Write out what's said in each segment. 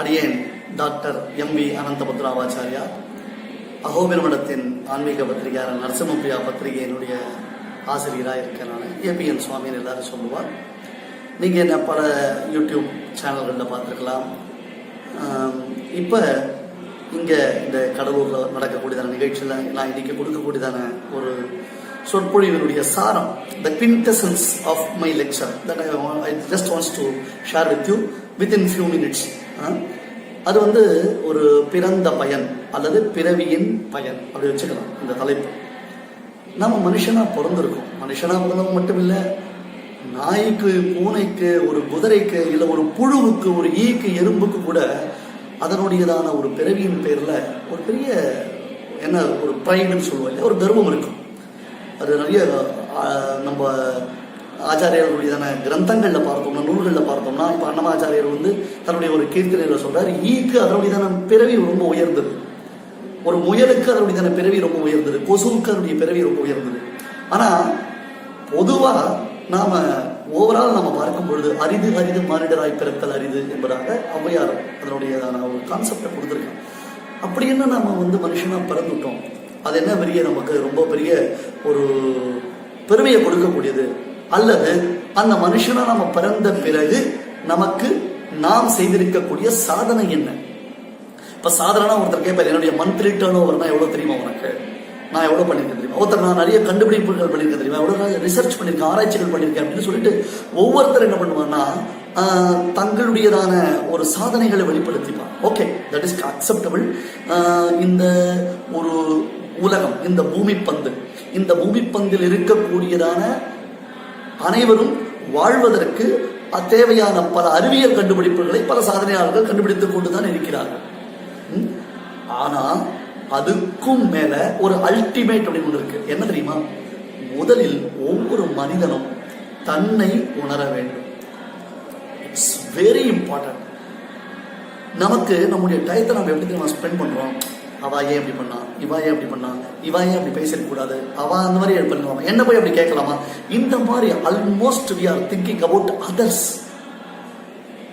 அடியேன் doctor M V Ananthabhadravacharya. அகோபிரமடத்தின் ஆன்மீக பத்திரிகையாளர் நரசிம்மப்பிரியா பத்திரிகையினுடைய ஆசிரியராக இருக்கேன் நான் ஏபிஎன் சுவாமின்னு எல்லாரும் சொல்லுவார். நீங்கள் என்ன பல யூடியூப் சேனல்களில் பார்த்துருக்கலாம். இப்போ இங்கே இந்த கடலூரில் நடக்கக்கூடியதான நிகழ்ச்சியில் நான் இன்றைக்கி கொடுக்கக்கூடியதான ஒரு சொற்பொழிவினுடைய சாரம் the quintessence of my lecture that I I just wants to share with you within few minutes அது வந்து ஒரு பிறந்த பயன் அல்லது பிறவியின் பயன். அப்படி வச்சுக்கலாம் இந்த தலைப்பு. நம்ம மனுஷனாக பிறந்திருக்கோம். மனுஷனாக பிறந்தவங்க மட்டும் இல்லை நாய்க்கு பூனைக்கு ஒரு குதிரைக்கு இல்லை ஒரு புழுவுக்கு ஒரு ஈக்கு எறும்புக்கு கூட அதனுடையதான ஒரு பிறவியின் பேரில் ஒரு பெரிய என்ன ஒரு ப்ரைடுன்னு சொல்லுவோம் இல்லையா? ஒரு கர்வம் இருக்கும். அது நிறைய நம்ம ஆச்சாரியர்களுடையதான கிரந்தங்களில் பார்த்தோம்னா நூல்களில் பார்த்தோம்னா இப்போ அன்னமாச்சாரியர் வந்து தன்னுடைய ஒரு கீர்த்தனையில் சொல்கிறார் ஈக்கு அதனுடையதான பிறவி ரொம்ப உயர்ந்தது. ஒரு முயலுக்கு அதனுடையதான பிறவி ரொம்ப உயர்ந்தது கொசுவுக்கு அதனுடைய பிறவி ரொம்ப உயர்ந்தது. ஆனால் பொதுவாக நாம் ஓவரால் நம்ம பார்க்கும் பொழுது அரிது அரிது மானிடராய் பிறத்தல் அரிது என்பதாக ஔவையார் அதனுடைய ஒரு கான்செப்டை கொடுத்துருக்காங்க அப்படி என்ன நம்ம வந்து மனுஷனாக பிறந்துட்டோம்? அது என்ன பெரிய நமக்கு ரொம்ப பெரிய ஒரு பெருமையை கொடுக்கக்கூடியது? அல்லது அந்த மனுஷனை நம்ம பிறந்த பிறகு நமக்கு நாம் செய்திருக்கக்கூடிய சாதனை என்ன? இப்ப சாதாரண ஒருத்தர் கேட்பார் என்னுடைய மந்த்லி டேர்ன் ஓவர்னா எவ்வளவு தெரியுமா உனக்கு? நான் எவ்வளவு பண்ணிருக்கேன் தெரியுமா? ஒருத்தர் நான் நிறைய கண்டுபிடிப்புகள் பண்ணியிருக்கேன் தெரியுமா? எவ்வளவு ரிசர்ச் பண்ணியிருக்கேன் ஆராய்ச்சிகள் பண்ணியிருக்கேன் அப்படின்னு சொல்லிட்டு ஒவ்வொருத்தர் என்ன பண்ணுவாங்கன்னா தங்களுடையதான ஒரு சாதனைகளை வெளிப்படுத்திப்பான் ஓகே தட் இஸ் அக்செப்டபிள் இந்த ஒரு உலகம் இந்த பூமி பந்து இந்த பூமி பந்தில் இருக்கக்கூடியதான அனைவரும் வாழ்வதற்கு தேவையான பல அறிவியல் கண்டுபிடிப்புகளை பல சாதனையாளர்கள் கண்டுபிடித்துக் கொண்டுதான் இருக்கிறார்கள். ம்? அதுக்கும் மேல ஒரு அல்டிமேட் அப்படின்னு ஒன்று இருக்கு. என்ன தெரியுமா? முதலில் ஒவ்வொரு மனிதனும் தன்னை உணர வேண்டும். இட்ஸ் வெரி இம்பார்ட்டன்ட் நமக்கு நம்முடைய டயத்தை நம்ம எப்படி நம்ம ஸ்பெண்ட் பண்றோம்? அவா ஏன் இப்படி பண்ணான் இவா ஏன் இப்படி பண்ணான் இவா ஏன் அப்படி பேசிடக்கூடாது அவா அந்த மாதிரி பண்ணுவாங்க என்ன போய் அப்படி கேட்கலாமா? இந்த மாதிரி almost we are thinking about others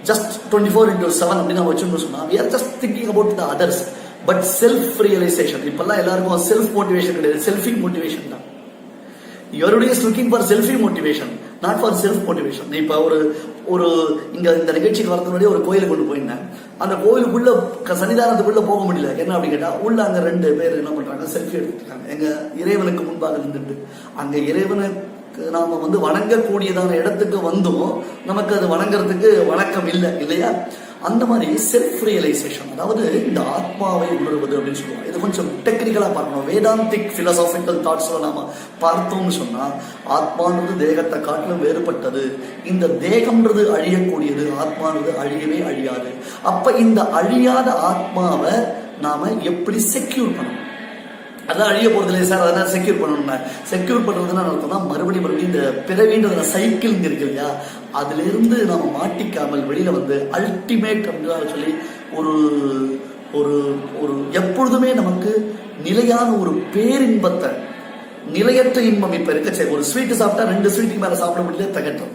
just twenty four into seven அப்படின்னு நம்ம வச்சுன்னு சொன்னால் we are just thinking about the others but self realisation இப்பெல்லாம் எல்லாருக்கும் செல்ஃப் மோட்டிவேஷன் கிடையாது செல்ஃபி மோட்டிவேஷன் தான். Your is looking for selfie motivation not for self motivation இப்போ ஒரு ஒரு இங்க இந்த நிகழ்ச்சிக்கு வரதுக்கு முன்னாடி ஒரு கோயிலை கொண்டு போயிருந்தேன். அந்த கோயிலுக்குள்ள க- சன்னிதானத்துக்குள்ள போக முடியல. என்ன அப்படி கேட்டா உள்ள அங்க ரெண்டு பேர் என்ன பண்றாங்க செல்ஃபி எடுத்துட்டாங்க. எங்க இறைவனுக்கு முன்பாக நின்றுட்டு அங்க இறைவனை நாம் வந்து வணங்கக்கூடியதான இடத்துக்கு வந்தும் நமக்கு அது வணங்குறதுக்கு வணக்கம் இல்லை இல்லையா? அந்த மாதிரி செல்ஃப் ரியலைசேஷன் அதாவது இந்த ஆத்மாவை உணர்வது அப்படின்னு சொல்லுவாங்க. இது கொஞ்சம் டெக்னிக்கலாக பார்க்கணும். வேதாந்திக் ஃபிலசாபிக்கல் தாட்ஸில் நாம் பார்த்தோம்னு சொன்னால் ஆத்மான்றது தேகத்தை காட்டிலும் வேறுபட்டது. இந்த தேகம்ன்றது அழியக்கூடியது ஆத்மான்றது அழியவே அழியாது. அப்போ இந்த அழியாத ஆத்மாவை நாம் எப்படி செக்யூர் பண்ணணும்? அதெல்லாம் அழிய போகிறது இல்லையா சார் அதெல்லாம் செக்யூர் பண்ணணும்னா. செக்யூர் பண்ணுறதுன்னா அர்த்தம் தான் மறுபடியும் மறுபடியும் இந்த பிறவின்ற சைக்கிள் இருக்கு இல்லையா? அதுலேருந்து நம்ம மாட்டிக்காமல் வெளியில் வந்து அல்டிமேட் அப்படின்னு சொல்லி ஒரு ஒரு ஒரு எப்பொழுதுமே நமக்கு நிலையான ஒரு பேரின்பத்தை நிலையற்ற இன்பம் இப்ப இருக்கச்சே ஒரு ஸ்வீட்டு சாப்பிட்டா ரெண்டு ஸ்வீட்டுக்கு மேலே சாப்பிட முடியல தகட்டும்.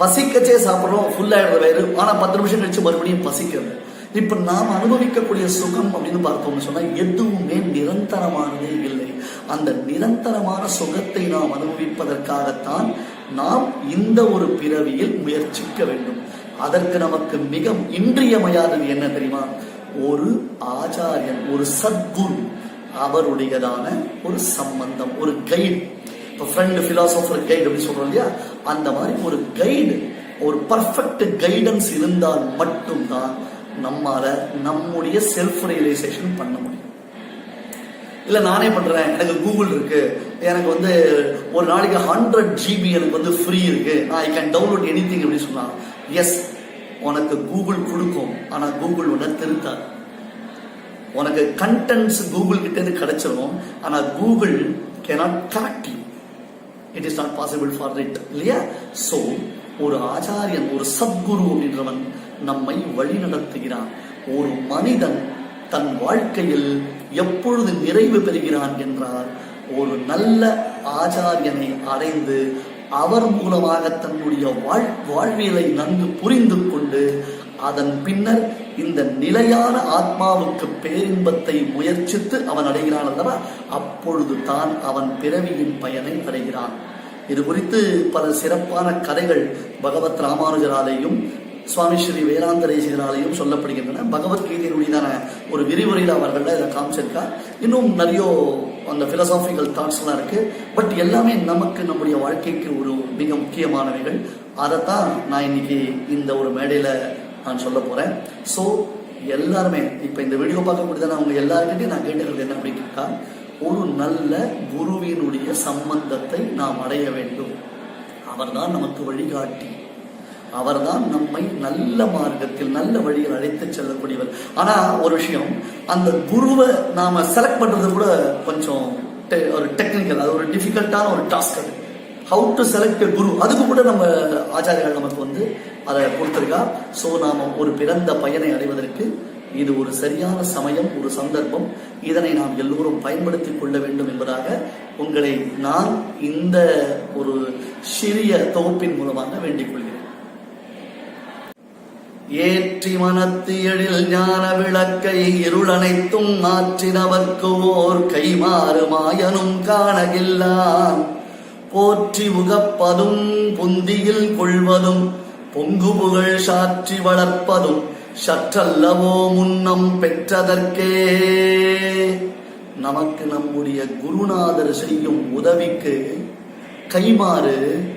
பசிக்கச்சே சாப்பிட்றோம் ஃபுல் வயிறு. ஆனால் பத்து நிமிஷம் கழிச்சு மறுபடியும் பசிக்கிறது. இப்ப நாம் அனுபவிக்கக்கூடிய சுகம் அப்படின்னு பார்த்தோம்னு சொன்னா எதுவுமே நிரந்தரமானதே இல்லை. அந்த நிரந்தரமான சுகத்தை நாம் அனுபவிப்பதற்காகத்தான் நாம் இந்த ஒரு பிறவியில் முயற்சிக்க வேண்டும். அதற்கு நமக்கு மிக இன்றியமையாதது என்ன தெரியுமா? ஒரு ஆச்சாரியன் ஒரு சத்குரு அவருடையதான ஒரு சம்பந்தம் ஒரு கைடு இப்போ ஃப்ரெண்டு ஃபிலாசபர் கைடு அப்படின்னு சொல்றோம் இல்லையா? அந்த மாதிரி ஒரு கைடு ஒரு பர்ஃபெக்ட் கைடன்ஸ் இருந்தால் மட்டும்தான் நம்மால நம்முடைய செல்ஃப் ரியலைசேஷன் பண்ண முடியும். இல்ல நானே பண்றேன். எனக்கு கூகுள் இருக்கு. எனக்கு வந்து ஒரு நாளைக்கு ஹண்ட்ரட் ஜிபி எனக்கு வந்து ஃப்ரீ இருக்கு. I can download any thing அப்படின்னு சொன்னா எஸ் உனக்கு கூகுள் கொடுக்கும். ஆனா கூகுள் உன்னை திருத்தாது. உனக்கு கண்டென்ட்ஸ் கூகுள் கிட்ட இருந்து கிடைச்சிரும். ஆனா Google cannot track it is not possible for it இல்லையா? சோ ஒரு ஆச்சாரியன் ஒரு சத்குரு அப்படின்றவன் நம்மை வழி நடத்துகிறான். ஒரு மனிதன் தன் வாழ்க்கையில் எப்பொழுது நிறைவு பெறுகிறான் என்றால் ஒரு நல்ல ஆச்சாரியனை அடைந்து அவர் மூலமாக தன்னுடைய வாழ் வாழ்வியலை நன்கு புரிந்து கொண்டு அதன் பின்னர் இந்த நிலையான ஆத்மாவுக்கு பேரின்பத்தை முயற்சித்து அவன் அடைகிறான் அல்லவா? அப்பொழுது தான் அவன் பிறவியின் பயனை அடைகிறான். இது குறித்து பல சிறப்பான கதைகள் பகவத் ராமானுஜராலேயும் சுவாமி ஸ்ரீ வேதாந்தரேசிகராலையும் சொல்லப்படுகின்றன. பகவத்கீதையினுடையதான ஒரு விரிவுரையில் அவர்கள் இதை காமிச்சிருக்கா இன்னும் நிறைய அந்த பிலசாபிக்கல் தாட்ஸ்லாம் இருக்கு. பட் எல்லாமே நமக்கு நம்முடைய வாழ்க்கைக்கு ஒரு மிக முக்கியமானவைகள். அதைத்தான் நான் இன்னைக்கு இந்த ஒரு மேடையில் நான் சொல்ல போகிறேன் ஸோ எல்லாருமே இப்போ இந்த வீடியோ பார்க்கக்கூடியதான அவங்க எல்லாருக்கிட்டையும் நான் கேட்டுக்கிறது என்ன அப்படின்னு ஒரு நல்ல குருவினுடைய சம்பந்தத்தை நாம் அடைய வேண்டும். அவர்தான் நமக்கு வழிகாட்டி. அவர்தான் நம்மை நல்ல மார்க்கத்தில் நல்ல வழியில் அழைத்து செல்லக்கூடியவர். ஆனா ஒரு விஷயம் அந்த குருவை நாம செலக்ட் பண்றது கூட கொஞ்சம் ஒரு டெக்னிக்கல் அது ஒரு டிஃபிகல்ட்டான ஒரு டாஸ்க் அது. ஹவு டு செலக்ட் குரு அதுக்கு கூட நம்ம ஆச்சாரியர்கள் நமக்கு வந்து அதை கொடுத்துருக்கா. ஸோ நாம ஒரு பிறந்த பயனை அடைவதற்கு இது ஒரு சரியான சமயம் ஒரு சந்தர்ப்பம். இதனை நாம் எல்லோரும் பயன்படுத்திக் கொள்ள வேண்டும் என்பதாக உங்களை நான் இந்த ஒரு சிறிய தொகுப்பின் மூலமாக வேண்டிக் கொள்கிறேன். ஏற்றி மனத்து எழில் ஞான விளக்கை இருளனைத்தும் மாற்றினவர்க்கு ஓர் கைமாறு மாயனும் காணகில்லான். போற்றி உகப்பதும் புந்தியில் கொள்வதும் பொங்கு புகழ் சாற்றி வளர்ப்பதும் சற்றல்லவோ முன்னம் பெற்றதற்கே. நமக்கு நம்முடைய குருநாதர் செய்யும் உதவிக்கு கைமாறு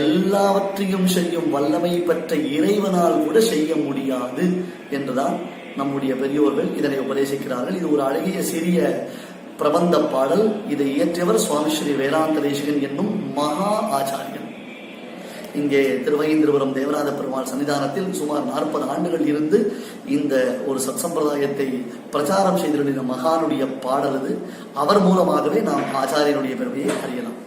எல்லாவற்றையும் செய்யும் வல்லமை பெற்ற இறைவனால் கூட செய்ய முடியாது என்றுதான் நம்முடைய பெரியோர்கள் இதனை உபதேசிக்கிறார்கள். இது ஒரு அழகிய சிறிய பிரபந்த பாடல். இதை இயற்றியவர் சுவாமி ஸ்ரீ வேதாந்த தேசிகன் என்னும் மகா ஆச்சாரியன். இங்கே திருவகீந்திரபுரம் தேவராத பெருமாள் சன்னிதானத்தில் சுமார் நாற்பது ஆண்டுகள் இருந்து இந்த ஒரு சத்சம்பிரதாயத்தை பிரச்சாரம் செய்திருந்த மகானுடைய பாடல் இது. அவர் மூலமாகவே நாம் ஆச்சாரியனுடைய பெருமையை அறியலாம்.